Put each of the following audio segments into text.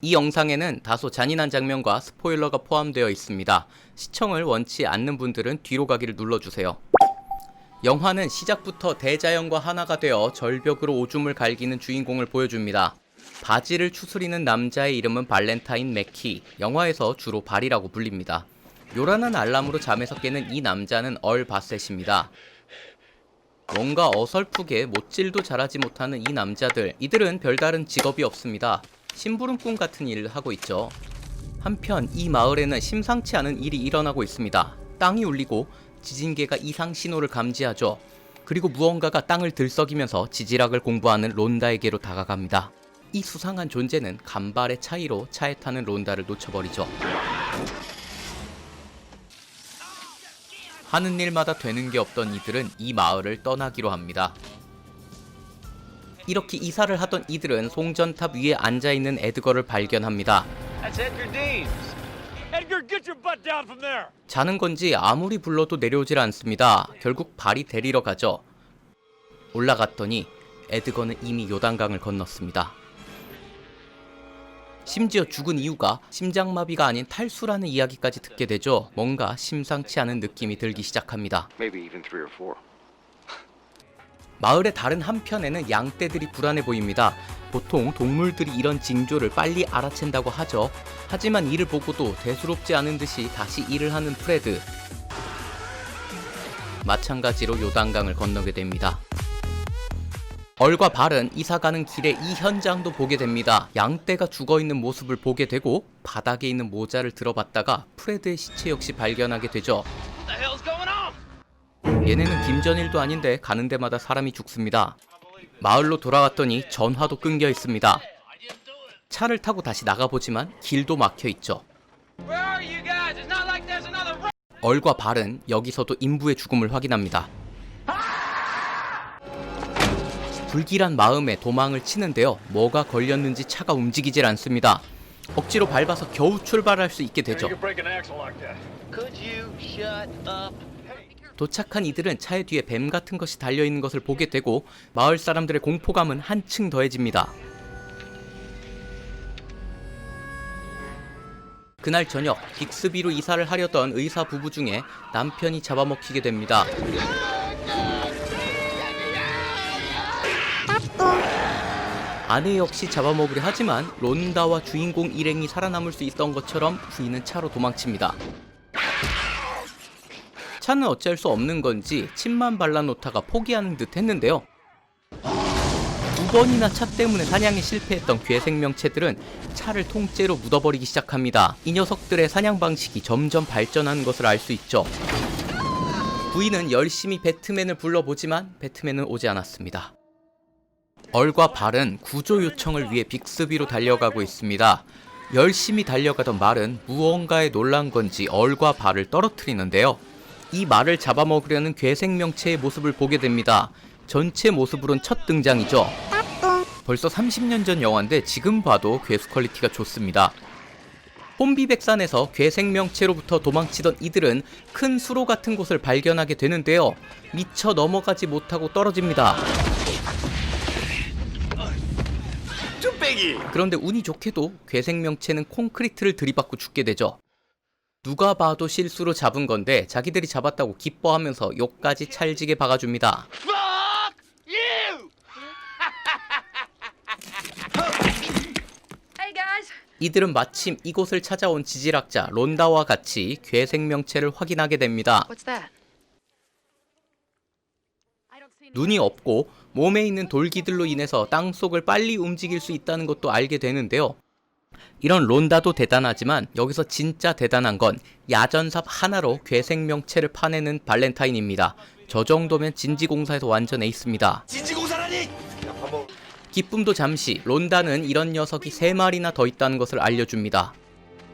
이 영상에는 다소 잔인한 장면과 스포일러가 포함되어 있습니다. 시청을 원치 않는 분들은 뒤로 가기를 눌러주세요. 영화는 시작부터 대자연과 하나가 되어 절벽으로 오줌을 갈기는 주인공을 보여줍니다. 바지를 추스리는 남자의 이름은 발렌타인 맥키. 영화에서 주로 발이라고 불립니다. 요란한 알람으로 잠에서 깨는 이 남자는 얼 바셋입니다. 뭔가 어설프게 못질도 잘하지 못하는 이 남자들. 이들은 별다른 직업이 없습니다. 심부름꾼 같은 일을 하고 있죠. 한편 이 마을에는 심상치 않은 일이 일어나고 있습니다. 땅이 울리고 지진계가 이상 신호를 감지하죠. 그리고 무언가가 땅을 들썩이면서 지질학을 공부하는 론다에게로 다가갑니다. 이 수상한 존재는 간발의 차이로 차에 타는 론다를 놓쳐버리죠. 하는 일마다 되는 게 없던 이들은 이 마을을 떠나기로 합니다. 이렇게 이사를 하던 이들은 송전탑 위에 앉아 있는 에드거를 발견합니다. 자는 건지 아무리 불러도 내려오질 않습니다. 결국 발이 데리러 가죠. 올라갔더니 에드거는 이미 요단강을 건넜습니다. 심지어 죽은 이유가 심장마비가 아닌 탈수라는 이야기까지 듣게 되죠. 뭔가 심상치 않은 느낌이 들기 시작합니다. 마을의 다른 한편에는 양떼들이 불안해 보입니다. 보통 동물들이 이런 징조를 빨리 알아챈다고 하죠. 하지만 이를 보고도 대수롭지 않은 듯이 다시 일을 하는 프레드. 마찬가지로 요단강을 건너게 됩니다. 얼과 발은 이사 가는 길에 이 현장도 보게 됩니다. 양떼가 죽어 있는 모습을 보게 되고 바닥에 있는 모자를 들어봤다가 프레드의 시체 역시 발견하게 되죠. 얘네는 김전일도 아닌데 가는 데마다 사람이 죽습니다. 마을로 돌아왔더니 전화도 끊겨 있습니다. 차를 타고 다시 나가보지만 길도 막혀 있죠. 얼과 발은 여기서도 인부의 죽음을 확인합니다. 불길한 마음에 도망을 치는데요. 뭐가 걸렸는지 차가 움직이질 않습니다. 억지로 밟아서 겨우 출발할 수 있게 되죠. 도착한 이들은 차의 뒤에 뱀 같은 것이 달려 있는 것을 보게 되고 마을 사람들의 공포감은 한층 더해집니다. 그날 저녁 빅스비로 이사를 하려던 의사 부부 중에 남편이 잡아먹히게 됩니다. 아내 역시 잡아먹으려 하지만 론다와 주인공 일행이 살아남을 수 있던 것처럼 부인은 차로 도망칩니다. 차는 어쩔 수 없는 건지 침만 발라놓다가 포기하는 듯 했는데요. 두 번이나 차 때문에 사냥에 실패했던 괴 생명체들은 차를 통째로 묻어버리기 시작합니다. 이 녀석들의 사냥 방식이 점점 발전하는 것을 알 수 있죠. 부인은 열심히 배트맨을 불러보지만 배트맨은 오지 않았습니다. 얼과 발은 구조 요청을 위해 빅스비로 달려가고 있습니다. 열심히 달려가던 말은 무언가에 놀란 건지 얼과 발을 떨어뜨리는데요. 이 말을 잡아먹으려는 괴 생명체의 모습을 보게 됩니다. 전체 모습으론 첫 등장이죠. 벌써 30년 전 영화인데 지금 봐도 괴수 퀄리티가 좋습니다. 혼비백산에서 괴생명체로부터 도망치던 이들은 큰 수로 같은 곳을 발견하게 되는데요. 미처 넘어가지 못하고 떨어집니다. 그런데 운이 좋게도 괴생명체는 콘크리트를 들이받고 죽게 되죠. 누가 봐도 실수로 잡은 건데 자기들이 잡았다고 기뻐하면서 욕까지 찰지게 박아줍니다. 이들은 마침 이곳을 찾아온 지질학자 론다와 같이 괴 생명체를 확인하게 됩니다. 눈이 없고 몸에 있는 돌기들로 인해서 땅 속을 빨리 움직일 수 있다는 것도 알게 되는데요. 이런 론다도 대단하지만 여기서 진짜 대단한 건 야전삽 하나로 괴생명체를 파내는 발렌타인입니다. 저 정도면 진지공사에서 완전 에이스입니다. 진지공사라니! 기쁨도 잠시 론다는 이런 녀석이 세마리나 더 있다는 것을 알려줍니다.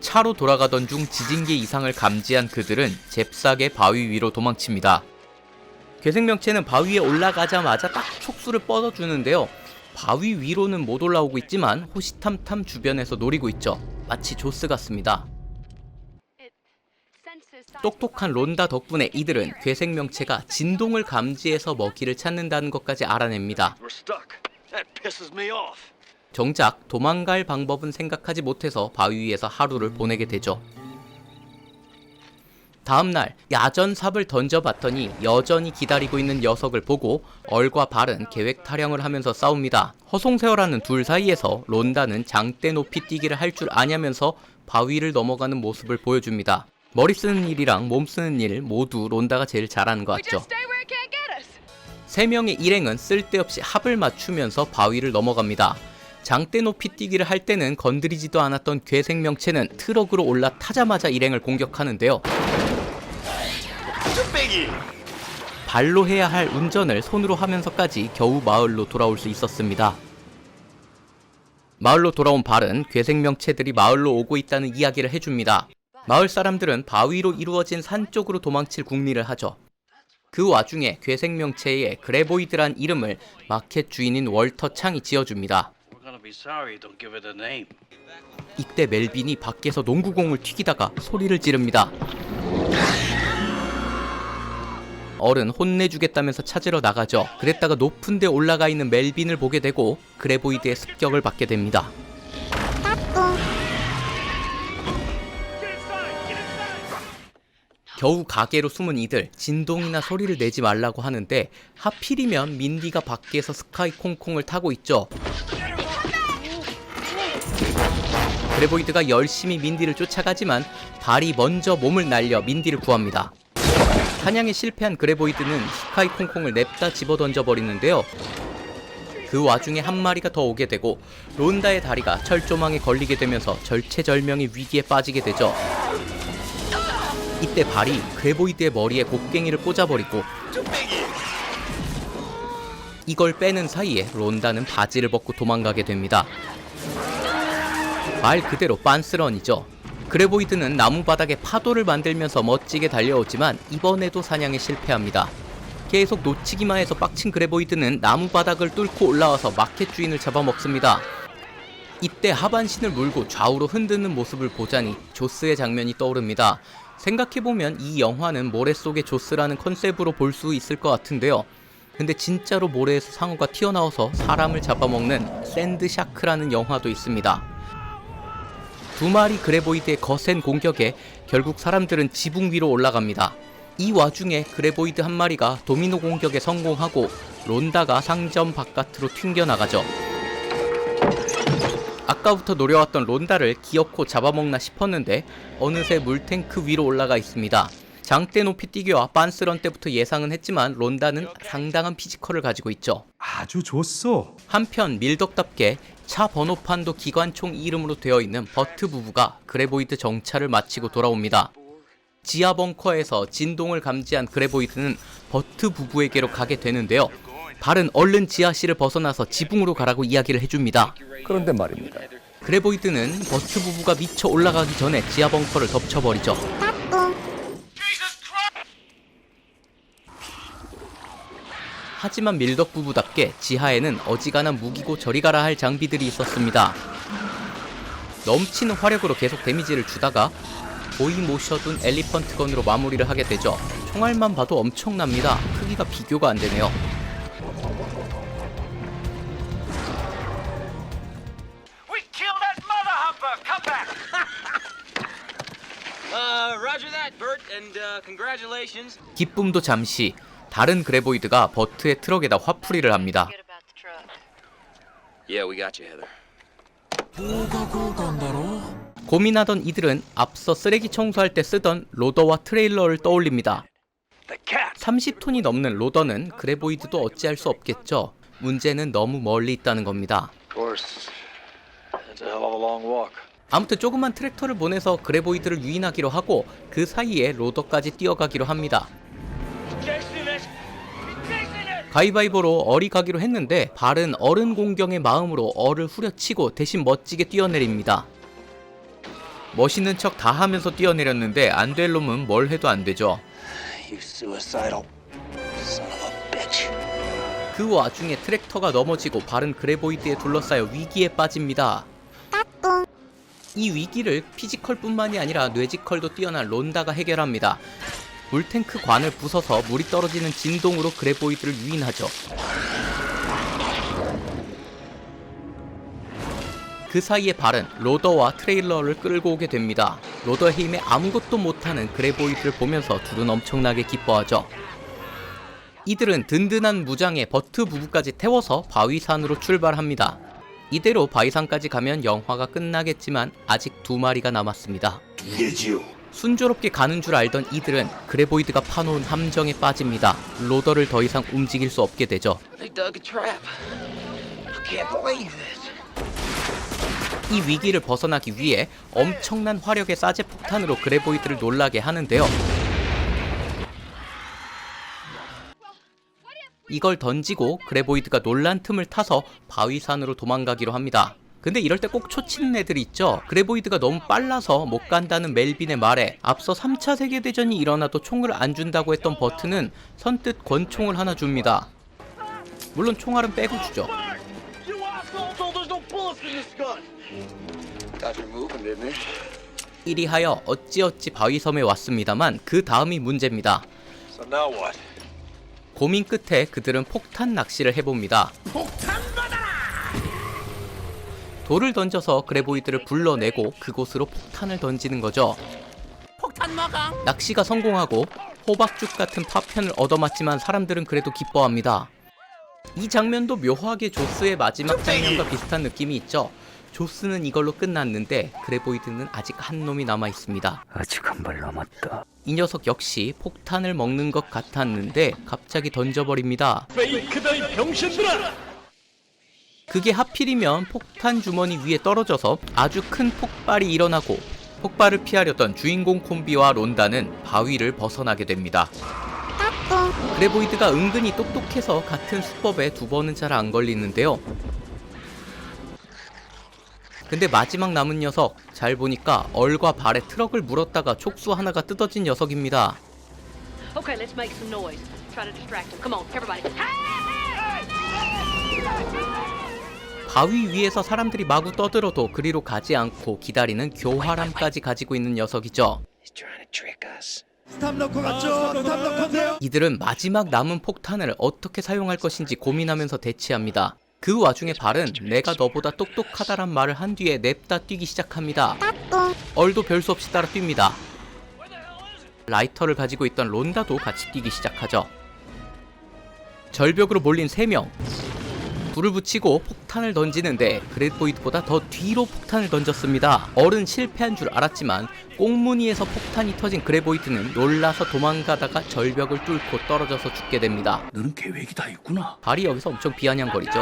차로 돌아가던 중 지진계 이상을 감지한 그들은 잽싸게 바위 위로 도망칩니다. 괴생명체는 바위에 올라가자마자 딱 촉수를 뻗어주는데요. 바위 위로는 못 올라오고 있지만 호시탐탐 주변에서 노리고 있죠. 마치 조스 같습니다. 똑똑한 론다 덕분에 이들은 괴생명체가 진동을 감지해서 먹이를 찾는다는 것까지 알아냅니다. 정작 도망갈 방법은 생각하지 못해서 바위 위에서 하루를 보내게 되죠. 다음날 야전삽을 던져봤더니 여전히 기다리고 있는 녀석을 보고 얼과 발은 계획 타령을 하면서 싸웁니다. 허송세월하는 둘 사이에서 론다는 장대 높이 뛰기를 할 줄 아냐면서 바위를 넘어가는 모습을 보여줍니다. 머리 쓰는 일이랑 몸 쓰는 일 모두 론다가 제일 잘하는 것 같죠. 세 명의 일행은 쓸데없이 합을 맞추면서 바위를 넘어갑니다. 장대 높이 뛰기를 할 때는 건드리지도 않았던 괴생명체는 트럭으로 올라타자마자 일행을 공격하는데요. 발로 해야 할 운전을 손으로 하면서까지 겨우 마을로 돌아올 수 있었습니다. 마을로 돌아온 발은 괴생명체들이 마을로 오고 있다는 이야기를 해줍니다. 마을 사람들은 바위로 이루어진 산 쪽으로 도망칠 궁리를 하죠. 그 와중에 괴생명체의 그레보이드란 이름을 마켓 주인인 월터 창이 지어줍니다. 이때 멜빈이 밖에서 농구공을 튀기다가 소리를 지릅니다. 어른 혼내주겠다면서 찾으러 나가죠. 그랬다가 높은 데 올라가 있는 멜빈을 보게 되고 그레보이드의 습격을 받게 됩니다. 겨우 가게로 숨은 이들 진동이나 소리를 내지 말라고 하는데 하필이면 민디가 밖에서 스카이 콩콩을 타고 있죠. 그레보이드가 열심히 민디를 쫓아가지만 발이 먼저 몸을 날려 민디를 구합니다. 사냥에 실패한 그레보이드는 스카이 콩콩을 냅다 집어던져 버리는데요. 그 와중에 한 마리가 더 오게 되고 론다의 다리가 철조망에 걸리게 되면서 절체절명의 위기에 빠지게 되죠. 이때 발이 그레보이드의 머리에 곡괭이를 꽂아버리고 이걸 빼는 사이에 론다는 바지를 벗고 도망가게 됩니다. 말 그대로 빤스런이죠. 그레보이드는 나무 바닥에 파도를 만들면서 멋지게 달려오지만 이번에도 사냥에 실패합니다. 계속 놓치기만 해서 빡친 그레보이드는 나무 바닥을 뚫고 올라와서 마켓 주인을 잡아먹습니다. 이때 하반신을 물고 좌우로 흔드는 모습을 보자니 조스의 장면이 떠오릅니다. 생각해보면 이 영화는 모래 속의 조스라는 컨셉으로 볼 수 있을 것 같은데요. 근데 진짜로 모래에서 상어가 튀어나와서 사람을 잡아먹는 샌드 샤크라는 영화도 있습니다. 두 마리 그레보이드의 거센 공격에 결국 사람들은 지붕 위로 올라갑니다. 이 와중에 그레보이드 한 마리가 도미노 공격에 성공하고 론다가 상점 바깥으로 튕겨나가죠. 아까부터 노려왔던 론다를 기어코 잡아먹나 싶었는데 어느새 물탱크 위로 올라가 있습니다. 장대 높이 뛰기와 빤스런 때부터 예상은 했지만 론다는 상당한 피지컬을 가지고 있죠. 아주 좋소. 한편 밀덕답게 차 번호판도 기관총 이름으로 되어 있는 버트 부부가 그레보이드 정차를 마치고 돌아옵니다. 지하 벙커에서 진동을 감지한 그레보이드는 버트 부부에게로 가게 되는데요. 발은 얼른 지하실을 벗어나서 지붕으로 가라고 이야기를 해줍니다. 그런데 말입니다. 그레보이드는 버트 부부가 미쳐 올라가기 전에 지하 벙커를 덮쳐버리죠. 하지만 밀덕 부부답게 지하에는 어지간한 무기고 저리 가라 할 장비들이 있었습니다. 넘치는 화력으로 계속 데미지를 주다가 보이 모셔둔 엘리펀트 건으로 마무리를 하게 되죠. 총알만 봐도 엄청납니다. 크기가 비교가 안 되네요. We killed that mother humper! Come back! Uh, roger that, Bert, and uh, congratulations. 기쁨도 잠시 다른 그레보이드가 버트의 트럭에다 화풀이를 합니다. 고민하던 이들은 앞서 쓰레기 청소할 때 쓰던 로더와 트레일러를 떠올립니다. The cat! 30톤이 넘는 로더는 그레보이드도 어찌할 수 없겠죠. 문제는 너무 멀리 있다는 겁니다. 아무튼 조그만 트랙터를 보내서 그레보이드를 유인하기로 하고 그 사이에 로더까지 뛰어가기로 합니다. 가위바위보로 얼이 가기로 했는데 발은 어른 공경의 마음으로 얼을 후려치고 대신 멋지게 뛰어내립니다. 멋있는 척 다 하면서 뛰어내렸는데 안 될 놈은 뭘 해도 안 되죠. 그 와중에 트랙터가 넘어지고 발은 그레보이드에 둘러싸여 위기에 빠집니다. 이 위기를 피지컬뿐만이 아니라 뇌지컬도 뛰어난 론다가 해결합니다. 물탱크 관을 부숴서 물이 떨어지는 진동으로 그레보이드를 유인하죠. 그 사이에 발은 로더와 트레일러를 끌고 오게 됩니다. 로더의 힘에 아무것도 못하는 그레보이드를 보면서 둘은 엄청나게 기뻐하죠. 이들은 든든한 무장에 버트 부부까지 태워서 바위산으로 출발합니다. 이대로 바위산까지 가면 영화가 끝나겠지만 아직 두 마리가 남았습니다. 순조롭게 가는 줄 알던 이들은 그레보이드가 파놓은 함정에 빠집니다. 로더를 더 이상 움직일 수 없게 되죠. 이 위기를 벗어나기 위해 엄청난 화력의 사제 폭탄으로 그레보이드를 놀라게 하는데요. 이걸 던지고 그레보이드가 놀란 틈을 타서 바위산으로 도망가기로 합니다. 근데 이럴 때 꼭 초치는 애들이 있죠. 그레보이드가 너무 빨라서 못 간다는 멜빈의 말에 앞서 3차 세계대전이 일어나도 총을 안 준다고 했던 버튼은 선뜻 권총을 하나 줍니다. 물론 총알은 빼고 주죠. 이리하여 어찌어찌 바위섬에 왔습니다만 그 다음이 문제입니다. 고민 끝에 그들은 폭탄 낚시를 해봅니다. 돌을 던져서 그레보이드를 불러내고 그곳으로 폭탄을 던지는 거죠. 낚시가 성공하고 호박죽 같은 파편을 얻어맞지만 사람들은 그래도 기뻐합니다. 이 장면도 묘하게 조스의 마지막 장면과 비슷한 느낌이 있죠. 조스는 이걸로 끝났는데 그레보이드는 아직 한 놈이 남아 있습니다. 아직 한 발 남았다. 이 녀석 역시 폭탄을 먹는 것 같았는데 갑자기 던져버립니다. 페이크다, 이 병신들아! 그게 하필이면 폭탄 주머니 위에 떨어져서 아주 큰 폭발이 일어나고 폭발을 피하려던 주인공 콤비와 론다는 바위를 벗어나게 됩니다. 그레보이드가 은근히 똑똑해서 같은 수법에 두 번은 잘 안 걸리는데요. 근데 마지막 남은 녀석 잘 보니까 얼과 발에 트럭을 물었다가 촉수 하나가 뜯어진 녀석입니다. 바위 위에서 사람들이 마구 떠들어도 그리로 가지 않고 기다리는 교활함까지 가지고 있는 녀석이죠. To trick us. 이들은 마지막 남은 폭탄을 어떻게 사용할 것인지 고민하면서 대치합니다. 그 와중에 발은 내가 너보다 똑똑하다란 말을 한 뒤에 냅다 뛰기 시작합니다. 얼도 별 수 없이 따라 뜁니다. 라이터를 가지고 있던 론다도 같이 뛰기 시작하죠. 절벽으로 몰린 3명. 불을 붙이고 폭탄을 던지는데 그레보이드보다 더 뒤로 폭탄을 던졌습니다. 얼은 실패한 줄 알았지만 꽁무니에서 폭탄이 터진 그레보이드는 놀라서 도망가다가 절벽을 뚫고 떨어져서 죽게 됩니다. 너는 계획이 다 있구나. 발이 여기서 엄청 비아냥거리죠.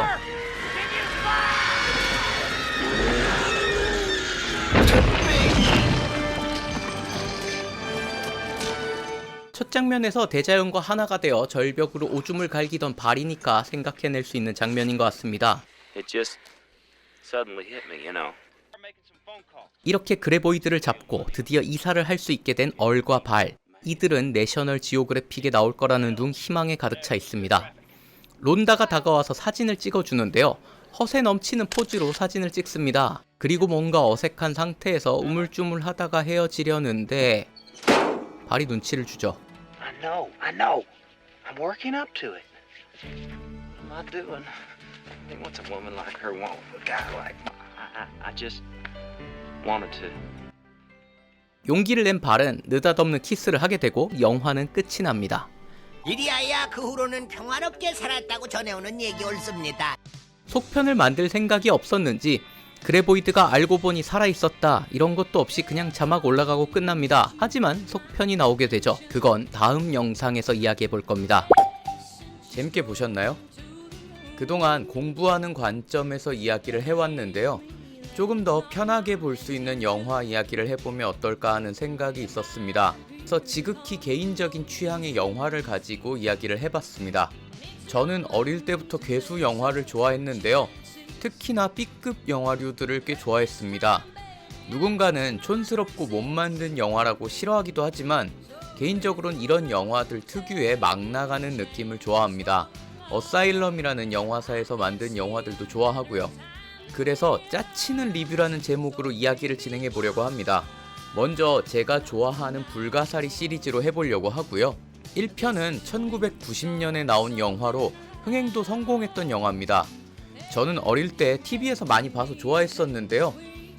첫 장면에서 대자연과 하나가 되어 절벽으로 오줌을 갈기던 발이니까 생각해낼 수 있는 장면인 것 같습니다. 이렇게 그레보이드를 잡고 드디어 이사를 할 수 있게 된 얼과 발. 이들은 내셔널 지오그래픽에 나올 거라는 둥 희망에 가득 차 있습니다. 론다가 다가와서 사진을 찍어주는데요. 허세 넘치는 포즈로 사진을 찍습니다. 그리고 뭔가 어색한 상태에서 우물쭈물 하다가 헤어지려는데 발이 눈치를 주죠. I know, I know. I'm working up to it. What am I doing? I think what's a woman like her want? A guy like I, I, I just wanted to. 용기를 낸 발은 느닷없는 키스를 하게 되고 영화는 끝이 납니다. 이리하여 그 후로는 평화롭게 살았다고 전해오는 얘기 옳습니다. 속편을 만들 생각이 없었는지 그레보이드가 알고 보니 살아있었다 이런 것도 없이 그냥 자막 올라가고 끝납니다. 하지만 속편이 나오게 되죠. 그건 다음 영상에서 이야기해 볼 겁니다. 재밌게 보셨나요? 그동안 공부하는 관점에서 이야기를 해왔는데요. 조금 더 편하게 볼 수 있는 영화 이야기를 해보면 어떨까 하는 생각이 있었습니다. 그래서 지극히 개인적인 취향의 영화를 가지고 이야기를 해봤습니다. 저는 어릴 때부터 괴수 영화를 좋아했는데요. 특히나 B급 영화류들을 꽤 좋아했습니다. 누군가는 촌스럽고 못 만든 영화라고 싫어하기도 하지만 개인적으로는 이런 영화들 특유의 막 나가는 느낌을 좋아합니다. 어사일럼이라는 영화사에서 만든 영화들도 좋아하고요. 그래서 짜치는 리뷰라는 제목으로 이야기를 진행해 보려고 합니다. 먼저 제가 좋아하는 불가사리 시리즈로 해보려고 하고요. 1편은 1990년에 나온 영화로 흥행도 성공했던 영화입니다. 저는 어릴 때 TV에서 많이 봐서 좋아했었는데요.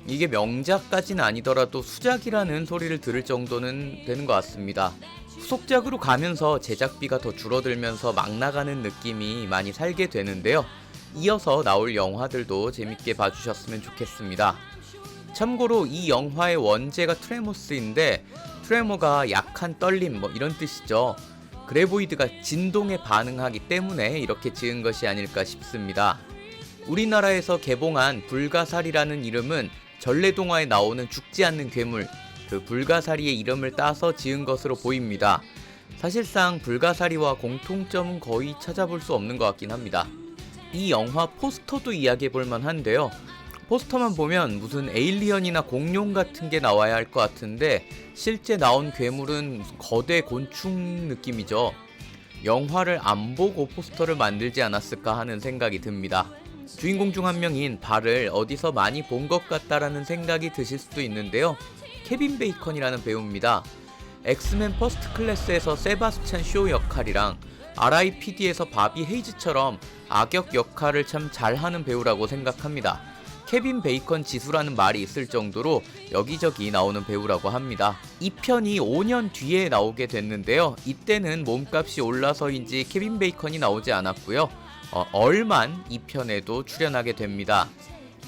이게 명작까지는 아니더라도 수작이라는 소리를 들을 정도는 되는 것 같습니다. 후속작으로 가면서 제작비가 더 줄어들면서 막 나가는 느낌이 많이 살게 되는데요. 이어서 나올 영화들도 재밌게 봐주셨으면 좋겠습니다. 참고로 이 영화의 원제가 트레모스인데 트레모가 약한 떨림 뭐 이런 뜻이죠. 그레보이드가 진동에 반응하기 때문에 이렇게 지은 것이 아닐까 싶습니다. 우리나라에서 개봉한 불가사리라는 이름은 전래동화에 나오는 죽지 않는 괴물 그 불가사리의 이름을 따서 지은 것으로 보입니다. 사실상 불가사리와 공통점은 거의 찾아볼 수 없는 것 같긴 합니다. 이 영화 포스터도 이야기해 볼 만한데요. 포스터만 보면 무슨 에일리언이나 공룡 같은 게 나와야 할 것 같은데 실제 나온 괴물은 거대 곤충 느낌이죠. 영화를 안 보고 포스터를 만들지 않았을까 하는 생각이 듭니다. 주인공 중 한 명인 발을 어디서 많이 본 것 같다라는 생각이 드실 수도 있는데요. 케빈 베이컨이라는 배우입니다. 엑스맨 퍼스트 클래스에서 세바스찬 쇼 역할이랑 R.I.P.D에서 바비 헤이즈처럼 악역 역할을 참 잘하는 배우라고 생각합니다. 케빈 베이컨 지수라는 말이 있을 정도로 여기저기 나오는 배우라고 합니다. 이 편이 5년 뒤에 나오게 됐는데요. 이때는 몸값이 올라서인지 케빈 베이컨이 나오지 않았고요. 어, 얼만 이 편에도 출연하게 됩니다.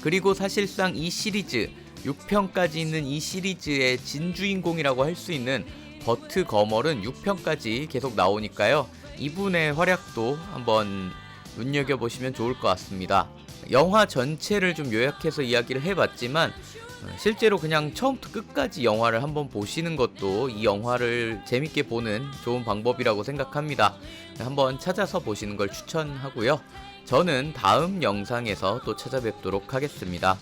그리고 사실상 이 시리즈 6편까지 있는 이 시리즈의 진주인공이라고 할 수 있는 버트 거멀은 6편까지 계속 나오니까요. 이분의 활약도 한번 눈여겨보시면 좋을 것 같습니다. 영화 전체를 좀 요약해서 이야기를 해봤지만 어, 실제로 그냥 처음부터 끝까지 영화를 한번 보시는 것도 이 영화를 재밌게 보는 좋은 방법이라고 생각합니다. 한번 찾아서 보시는 걸 추천하고요. 저는 다음 영상에서 또 찾아뵙도록 하겠습니다.